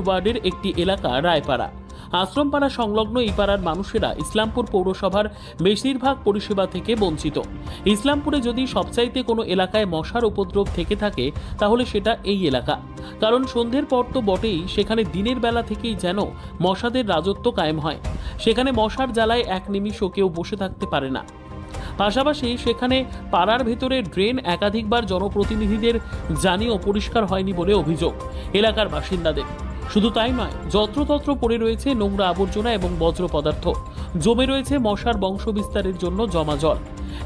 ওয়ার্ডের একটি এলাকা, রায়পাড়া। আশ্রমপাড়া সংলগ্ন এই পাড়ার মানুষেরা ইসলামপুর পৌরসভার বেশিরভাগ পরিষেবা থেকে বঞ্চিত। ইসলামপুরে যদি সবচাইতে কোনো এলাকায় মশার উপদ্রব থেকে থাকে, তাহলে সেটা এই এলাকা। কারণ সন্ধ্যের পর তো বটেই, সেখানে দিনের বেলা থেকেই যেন মশাদের রাজত্ব কায়েম হয়। সেখানে মশার জ্বালায় এক নিমিষও কেউ বসে থাকতে পারে না। পাশাপাশি সেখানে পাড়ার ভেতরে ড্রেন একাধিকবার জনপ্রতিনিধিদের জানিয়েও পরিষ্কার হয়নি বলে অভিযোগ এলাকার বাসিন্দাদের। শুধু তাই নয়, যত্রতত্র পড়ে রয়েছে নোংরা আবর্জনা এবং বজ্র পদার্থ। জমে রয়েছে মশার বংশ বিস্তারের জন্য জমা জল।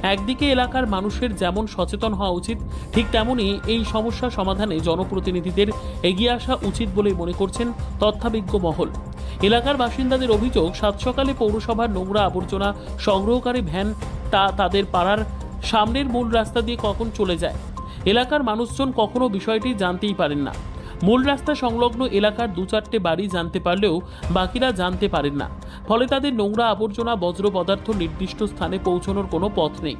একদিকে এলাকার মানুষের যেমন সচেতন হওয়া উচিত, ঠিক তেমনই এই সমস্যা সমাধানে জনপ্রতিনিধিদের এগিয়ে আসা উচিত বলেই মনে করছেন তথ্যাবিজ্ঞ মহল। এলাকার বাসিন্দাদের অভিযোগ, সাত সকালে পৌরসভার নোংরা আবর্জনা সংগ্রহকারী ভ্যান তা তাদের পাড়ার সামনের মূল রাস্তা দিয়ে কখন চলে যায়? এলাকার মানুষজন কখনো বিষয়টি জানতেই পারেন না। মূল রাস্তা সংলগ্ন এলাকার দু চারটে বাড়ি জানতে পারলেও বাকিরা জানতে পারেন না। ফলে তাদের নোংরা আবর্জনা, বজ্র পদার্থ নির্দিষ্ট স্থানে পৌঁছানোর কোনো পথ নেই।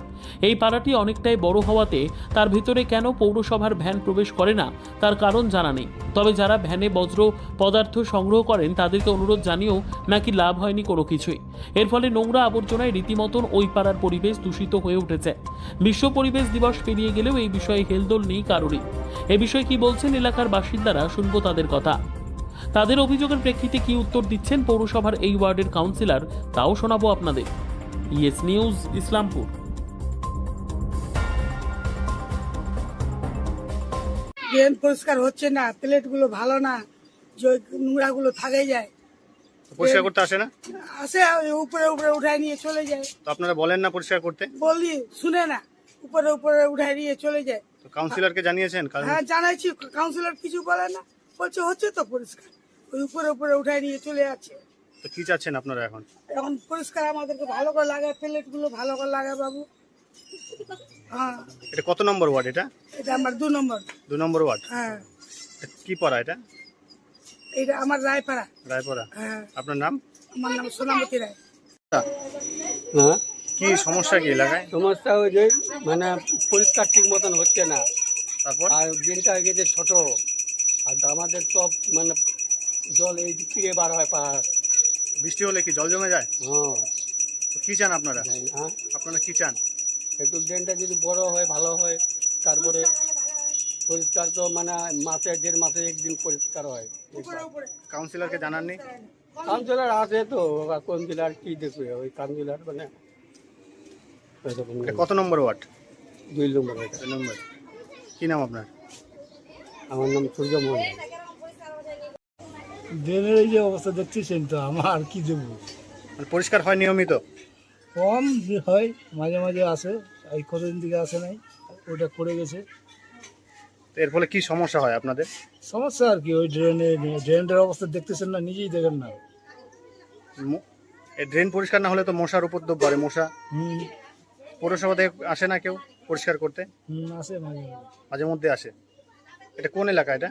এই পাড়াটি অনেকটাই বড় হওয়াতে তার ভিতরে কেন পৌরসভার ভ্যান প্রবেশ করে না, তার কারণ জানা নেই। তবে যারা ভ্যানে বজ্র পদার্থ সংগ্রহ করেন, তাদেরকে অনুরোধ জানিয়েও নাকি লাভ হয়নি কোনো কিছুই। এর ফলে নোংরা আবর্জনায় রীতিমতন ওই পাড়ার পরিবেশ দূষিত হয়ে উঠেছে। বিশ্ব পরিবেশ দিবস পেরিয়ে গেলেও এই বিষয়ে হেলদোল নেই কারোরই। এ বিষয়ে কি বলছেন এলাকার বাসিন্দারা, শুনব তাদের কথা। তাদের অভিযোগের প্রেক্ষিতে কি উত্তর দিচ্ছেন পৌরসভার এই ওয়ার্ডের কাউন্সিলর তাও শোনাবো আপনাদের। Yes news Islampur. ড্রেন পরিষ্কার হচ্ছে না প্লেটগুলো ভালো না যে ওই নোংরাগুলো থাকে যায়। পরিষ্কার করতে আসে না? আসে উপরে উপরে উঠায় নিয়ে চলে যায়। তো আপনারা বলেন না পরিষ্কার করতে? বললি শুনে না উপরে উপরে উঠায় নিয়ে চলে যায়। তো কাউন্সিলরকে জানিয়েছেন হ্যাঁ জানাইছি কাউন্সিলর কিছু বলে না বলছে হচ্ছে তো পরিষ্কার। ওই উপরে উপরে উঠায় নিয়ে চলে যাচ্ছে। তো কি চাচ্ছেন আপনারা এখন? এখন পরিষ্কার আমাদেরকে ভালো করে লাগায় প্লেটগুলো ভালো করে লাগায় বাবু। হ্যাঁ। এটা কত নম্বর ওয়ার্ড এটা? এটা আমার দু নম্বর। দু নম্বর ওয়ার্ড? হ্যাঁ। এটা কি পড়া এটা? এটা আমার রায়পাড়া। রায়পড়া। হ্যাঁ। আপনার নাম? আমার নাম সোনামতি রায়। হ্যাঁ। কি সমস্যা কি এলাকায়? সমস্যা ওই যে মানে পরিষ্কার ঠিক মতন হচ্ছে না। তারপর? আর দিনটা গেছে ছোট। আর আমাদের তো মানে জল এই দিক থেকে বার হয় পাহাড়। বৃষ্টি হলে কি জল জমে যায়? হ্যাঁ। তো কি চান আপনারা? না আপনারা কি চান? একটু ড্রেনটা যদি বড় হয় ভালো হয় তারপরে পরিষ্কার তো মানে মাসে দেড় মাসে একদিন পরিষ্কার হয়। কাউন্সিলরকে জানাননি? কাউন্সিলার আছে তো কাউন্সিলার কি দেখবে? ওই কাউন্সিলার মানে কত নম্বর ওয়ার্ড? দুই নম্বর নম্বর। কি নাম আপনার? আমার নাম সূর্য মন্ডল ড্রেনের এই যে অবস্থা দেখতেছেন তো আমার কি দেবো? মানে পরিষ্কার হয় নিয়মিত? কম হয় মাঝে মাঝে আসে এই কতদিন থেকে আসে নাই ওটা করে গেছে। এর ফলে কি সমস্যা হয় আপনাদের? সমস্যা আর কি ওই ড্রেনে ড্রেনের অবস্থা দেখতেছেন না নিজেই দেখেন না। এই ড্রেন পরিষ্কার না হলে তো মশার উপদ্রব বাড়ে মশা। হুম। পৌরসভা থেকে আসে না কেউ পরিষ্কার করতে? হুম আসে মাঝে মাঝে। মাঝে মধ্যে আসে। এটা কোন এলাকা এটা?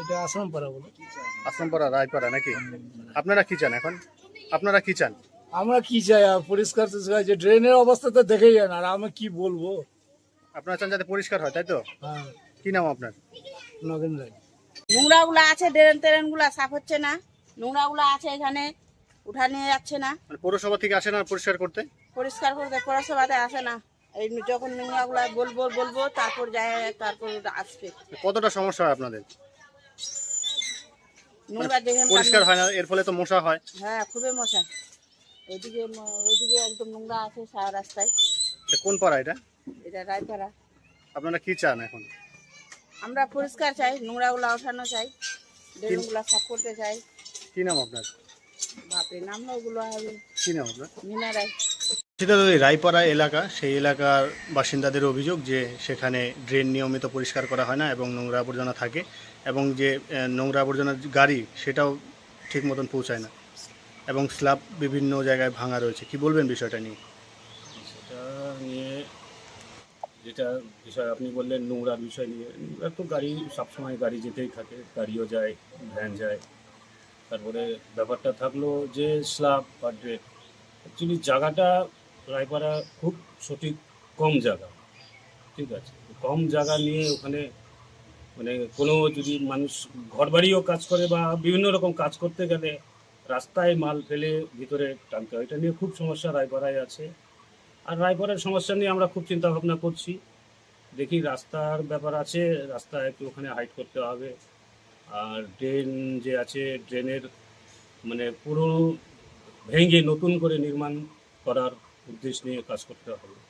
এটা আসাম পাড়া বলে। আসলামপাড়া রায়পাড়া নাকি? আপনারা কি চান এখন? আপনারা কি চান? আমরা কি চাই? আর পরিষ্কার তো চাই যে ড্রেনের অবস্থা তো দেখেই যায় না আর আমি কি বলব? আপনারা চান যাতে পরিষ্কার হয় তাই তো? হ্যাঁ। কি নাম আপনার? নগেন রায়। নোংরাগুলো আছে ড্রেন টেরেনগুলা সাফ হচ্ছে না। নোংরাগুলো আছে এখানে উঠা নিয়ে যাচ্ছে না। মানে পৌরসভা থেকে আসে না পরিষ্কার করতে? পরিষ্কার করতে পৌরসভাতে আসে না। এই যখন নোংরাগুলা বলব বলব তারপর যায় তারপর আসবে। কতটা সমস্যা হয় আপনাদের? পরিষ্কার হয় না এর ফলে তো মশা হয়। হ্যাঁ খুবই মশা। ওইদিকে ওইদিকে একদম নোংরা আছে সারা রাস্তায়। কোন পাড়া এটা? এটা রায়পাড়া। আপনারা কি চান এখন? আমরা পরিষ্কার চাই নোংরাগুলা ওঠানো চাই ড্রেনগুলা সাফ করতে চাই। কি নাম আপনার? বাপরে নাম ওগুলো হবে কি নাম আপনার? মিনা রায়। সেটা ওই রায়পাড়া এলাকা সেই এলাকার বাসিন্দাদের অভিযোগ যে সেখানে ড্রেন নিয়মিত পরিষ্কার করা হয় না এবং নোংরা আবর্জনা থাকে। এবং যে নোংরা আবর্জনার গাড়ি, সেটাও ঠিক মতন পৌঁছায় না। এবং স্ল্যাব বিভিন্ন জায়গায় ভাঙা রয়েছে। কি বলবেন বিষয়টা নিয়ে? সেটা নিয়ে যেটা বিষয় আপনি বললেন নোংরার বিষয় নিয়ে। নোংরা তো গাড়ি, সবসময় গাড়ি যেতেই থাকে। গাড়িও যায়, ভ্যান যায়। তারপরে ব্যাপারটা থাকল যে, স্ল্যাব বা ড্রেন, অ্যাকচুয়ালি জায়গাটা রায়পাড়া খুব সঠিক কম জায়গা। ঠিক আছে? কম জায়গা নিয়ে ওখানে মানে কোনো যদি মানুষ ঘরবাড়িও কাজ করে বা বিভিন্ন রকম কাজ করতে গেলে রাস্তায় মাল ফেলে ভিতরে টানতে হয়। এটা নিয়ে খুব সমস্যা, রায়পাড়ায় আছে। আর রায়পাড়ার সমস্যা নিয়ে আমরা খুব চিন্তা ভাবনা করছি। দেখি রাস্তার ব্যাপার আছে রাস্তা একটু ওখানে হাইট করতে হবে। আর ড্রেন যে আছে ড্রেনের মানে পুরো ভেঙে নতুন করে নির্মাণ করার উদ্দেশ্য নিয়ে কাজ করতে হবে।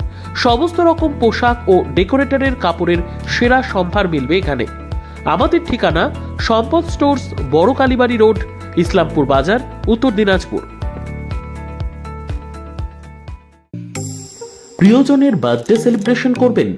সমস্ত রকম পোশাক ও ডেকোরেটরের কাপড়ের সেরা সম্ভার মিলবে এখানে। আমাদের ঠিকানা সম্পদ স্টোর্স, বড় কালীবাড়ি রোড, ইসলামপুর বাজার, উত্তর দিনাজপুর। প্রিয়জনের বার্থডে সেলিব্রেশন করবেন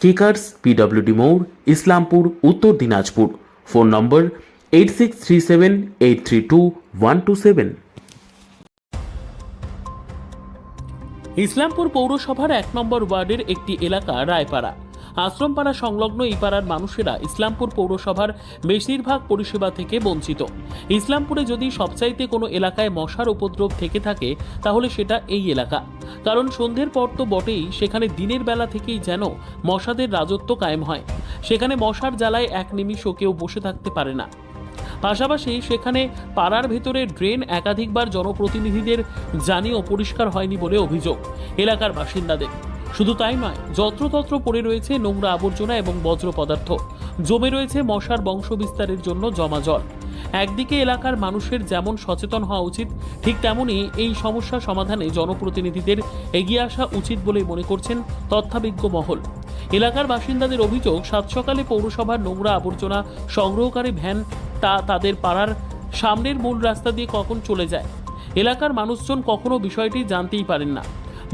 কেকার্স PWD মৌর Islampur, Uttar Dinajpur. Phone number eight six three seven eight three two one two seven Islampur পৌরসভার এক নম্বর ওয়ার্ডের একটি এলাকা রায়পাড়া। আশ্রমপাড়া সংলগ্ন এই পাড়ার মানুষেরা ইসলামপুর পৌরসভার বেশিরভাগ পরিষেবা থেকে বঞ্চিত। ইসলামপুরে যদি সবচাইতে কোনো এলাকায় মশার উপদ্রব থেকে থাকে, তাহলে সেটা এই এলাকা। কারণ সন্ধ্যের পর তো বটেই, সেখানে দিনের বেলা থেকেই যেন মশাদের রাজত্ব কায়েম হয়। সেখানে মশার জ্বালায় এক নিমিষও কেউ বসে থাকতে পারে না। পাশাপাশি সেখানে পাড়ার ভেতরে ড্রেন একাধিকবার জনপ্রতিনিধিদের জানিয়েও পরিষ্কার হয়নি বলে অভিযোগ এলাকার বাসিন্দাদের। শুধু তাই নয়, যত্রতত্র পড়ে রয়েছে নোংরা আবর্জনা এবং বজ্র পদার্থ। জমে রয়েছে মশার বংশবিস্তারের জন্য জমা জল। একদিকে এলাকার মানুষের যেমন সচেতন হওয়া উচিত, ঠিক তেমনই এই সমস্যা সমাধানে জনপ্রতিনিধিদের এগিয়ে আসা উচিত বলে মনে করছেন তথ্যাবিজ্ঞ মহল। এলাকার বাসিন্দাদের অভিযোগ, সাত সকালে পৌরসভার নোংরা আবর্জনা সংগ্রহকারী ভ্যান তা তাদের পাড়ার সামনের মূল রাস্তা দিয়ে কখন চলে যায়? এলাকার মানুষজন কখনো বিষয়টি জানতেই পারেন না।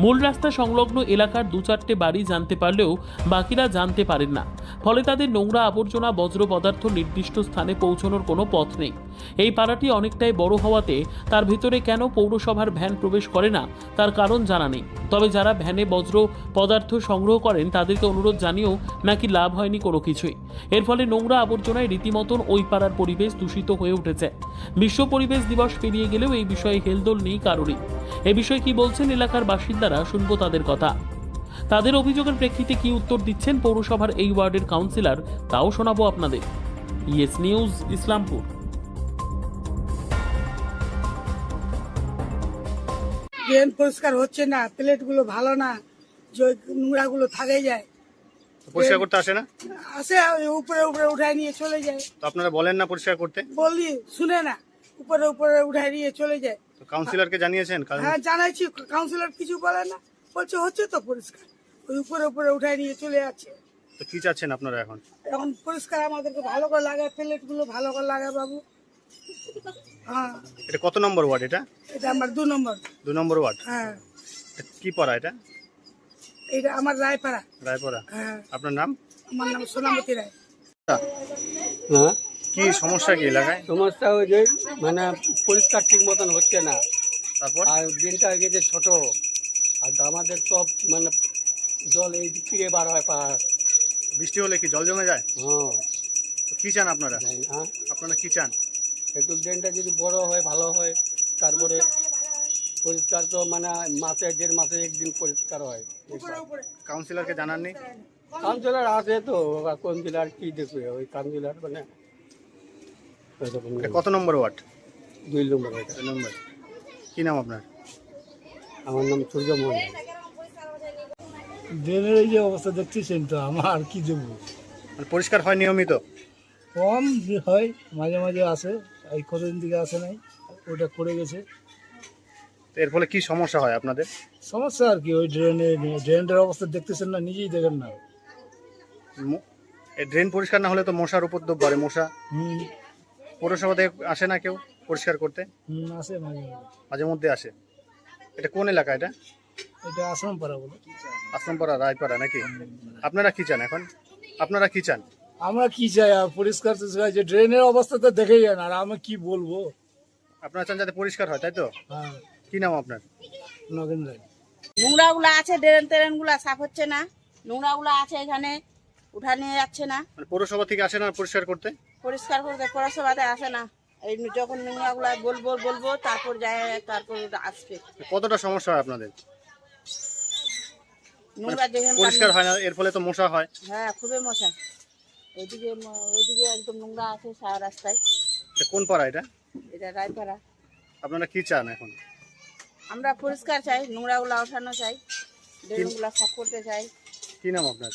মূল রাস্তা সংলগ্ন এলাকার দু চারটে বাড়ি জানতে পারলেও বাকিরা জানতে পারেন না। ফলে তাদের নোংরা আবর্জনা, বজ্র পদার্থ নির্দিষ্ট স্থানে পৌঁছানোর কোনো পথ নেই। এই পাড়াটি অনেকটাই বড় হওয়াতে তার ভিতরে কেন পৌরসভার ভ্যান প্রবেশ করে না, তার কারণ জানা নেই। তবে যারা ভ্যানে বজ্র পদার্থ সংগ্রহ করেন, তাদেরকে অনুরোধ জানিয়েও নাকি লাভ হয়নি কোনো কিছুই। এর ফলে নোংরা আবর্জনায় রীতিমতন ওই পাড়ার পরিবেশ দূষিত হয়ে উঠেছে। বিশ্ব পরিবেশ দিবস পেরিয়ে গেলেও এই বিষয়ে হেলদোল নেই কারোরই। এ বিষয়ে কি বলছেন এলাকার বাসিন্দারা, শুনব তাদের কথা। তাদের অভিযোগের প্রেক্ষিতে কি উত্তর দিচ্ছেন পৌরসভার এই ওয়ার্ডের কাউন্সিলর তাও শোনাবো আপনাদের। Yes news Islampur. ড্রেন পরিষ্কার হচ্ছে না প্লেটগুলো ভালো না যে নোংরাগুলো থাকে যায়। পরিষ্কার করতে আসে না? আসে উপরে উপরে উঠায় নিয়ে চলে যায়। তো আপনারা বলেন না পরিষ্কার করতে? বললি শুনে না উপরে উপরে উঠায় নিয়ে চলে যায়। তো কাউন্সিলরকে জানিয়েছেন? হ্যাঁ জানাইছি কাউন্সিলর কিছু বলে না বলছে হচ্ছে তো পরিষ্কার। ওই উপরে উপরে উঠায় নিয়ে চলে যাচ্ছে। তো কি চাচ্ছেন আপনারা এখন? এখন পরিষ্কার আমাদেরকে ভালো করে লাগায় প্লেটগুলো ভালো করে লাগায় বাবু। হ্যাঁ। এটা কত নম্বর ওয়ার্ড এটা? এটা আমার দু নম্বর। দু নম্বর ওয়ার্ড? হ্যাঁ। এটা কি পড়া এটা? এটা আমার রায়পাড়া। রায়পড়া। হ্যাঁ। আপনার নাম? আমার নাম সোনামতি রায়। হ্যাঁ। কি সমস্যা কি এলাকায়? সমস্যা ওই যে মানে পরিষ্কার ঠিক মতন হচ্ছে না। তারপর? আর দিনটা হয়ে গেছে ছোট। আর আমাদের সব মানে জল এই দিক থেকে বার হয় পাহাড়। বৃষ্টি হলে কি জল জমে যায়? হ্যাঁ। তো কি চান আপনারা? না। আপনারা কি চান? একটু ড্রেনটা যদি বড় হয় ভালো হয় তারপরে পরিষ্কার তো মানে মাসে দেড় মাসে একদিন পরিষ্কার হয়। উপরে উপরে। কাউন্সিলরকে জানাননি? কাউন্সিলর আছে তো জেলার কি দেখবে ওই কাউন্সিলর মানে কত নম্বর ওয়ার্ড? দুই নম্বর। নম্বর। কি নাম আপনার? আমার নাম সূর্য মন্ডল ড্রেনের এই যে অবস্থা দেখতেছেন তো আমার আর কি দেবো? মানে পরিষ্কার হয় নিয়মিত? কম হয় মাঝে মাঝে আসে এই কতদিন থেকে আসে নাই ওটা করে গেছে। তো এর ফলে কি সমস্যা হয় আপনাদের? সমস্যা আর কি ওই ড্রেনে ড্রেনটার অবস্থা দেখতেছেন না নিজেই দেখেন না। এই ড্রেন পরিষ্কার না হলে তো মশার উপদ্রব বাড়ে মশা পৌরসভা থেকে আসে না কেউ পরিষ্কার করতে? আসে মাঝে মাঝে। মধ্যে আসে। এটা কোন এলাকা এটা? এটা আশ্রম পাড়া বলে। আসলামপাড়া রায়পাড়া নাকি? আপনারা কি চান এখন? আপনারা কি চান? আমরা কি চাই? আর পরিষ্কার যে ড্রেনের অবস্থা তো দেখেই যান আর আমি কি বলব? আপনারা চান যাতে পরিষ্কার হয় তাই তো? হ্যাঁ। কি নাম আপনার? নগেন রায় নোংরাগুলো আছে ড্রেন ট্রেনগুলো সাফ হচ্ছে না। নোংরাগুলো আছে এখানে উঠা নিয়ে যাচ্ছে না। মানে পৌরসভা থেকে আসে না পরিষ্কার করতে? পরিষ্কার করতে পৌরসভাতে আসে না। এই যখন নোংরাগুলো বলব বলব তারপর যায় তারপর আসবে। কতটা সমস্যা হয় আপনাদের? নোংরা যেখানে পরিষ্কার হয় না এর ফলে তো মশা হয়। হ্যাঁ খুবই মশা। ওইদিকে ওইদিকে একদম নোংরা আছে সারা রাস্তায়। এটা কোন পাড়া এটা? এটা রায়পাড়া। আপনারা কি চান এখন? আমরা পরিষ্কার চাই নোংরাগুলো ওঠানো চাই ড্রেনগুলো সাফ করতে চাই। কি নাম আপনার?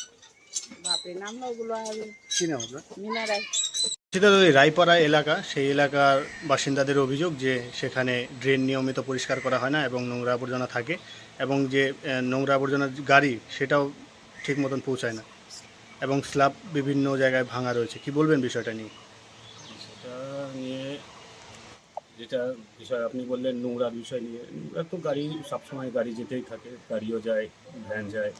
বাপরে নাম ওগুলো হবে কি নাম আপনার? মিনা রায়। সেটা ওই রায়পাড়া এলাকা সেই এলাকার বাসিন্দাদের অভিযোগ যে সেখানে ড্রেন নিয়মিত পরিষ্কার করা হয় না এবং নোংরা আবর্জনা থাকে। এবং যে নোংরা আবর্জনার গাড়ি, সেটাও ঠিক মতন পৌঁছায় না। এবং স্ল্যাব বিভিন্ন জায়গায় ভাঙা রয়েছে। কি বলবেন বিষয়টা নিয়ে? সেটা নিয়ে যেটা বিষয় আপনি বললেন নোংরার বিষয় নিয়ে। নোংরা তো গাড়ি, সবসময় গাড়ি যেতেই থাকে। গাড়িও যায়, ভ্যান যায়।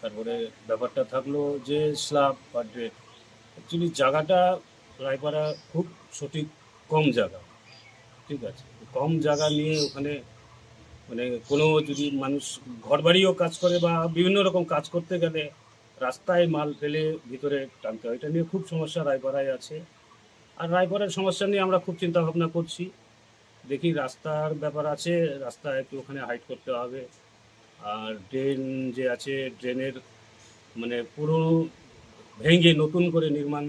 তারপরে ব্যাপারটা থাকল যে, স্ল্যাব বা ড্রেন, অ্যাকচুয়ালি জায়গাটা রায়পাড়া খুব সঠিক কম জায়গা। ঠিক আছে? কম জায়গা নিয়ে ওখানে মানে কোনো যদি মানুষ ঘরবাড়িও কাজ করে বা বিভিন্ন রকম কাজ করতে গেলে রাস্তায় মাল ফেলে ভিতরে টানতে হয়, এটা নিয়ে খুব সমস্যা রায়পাড়ায় আছে। আর রায়পুরের সমস্যা নিয়ে আমরা খুব চিন্তা ভাবনা করছি। দেখি রাস্তার ব্যাপার আছে রাস্তা একটু ওখানে হাইট করতে হবে। আর ড্রেন যে আছে ড্রেনের মানে পুরো ভেঙে নতুন করে নির্মাণ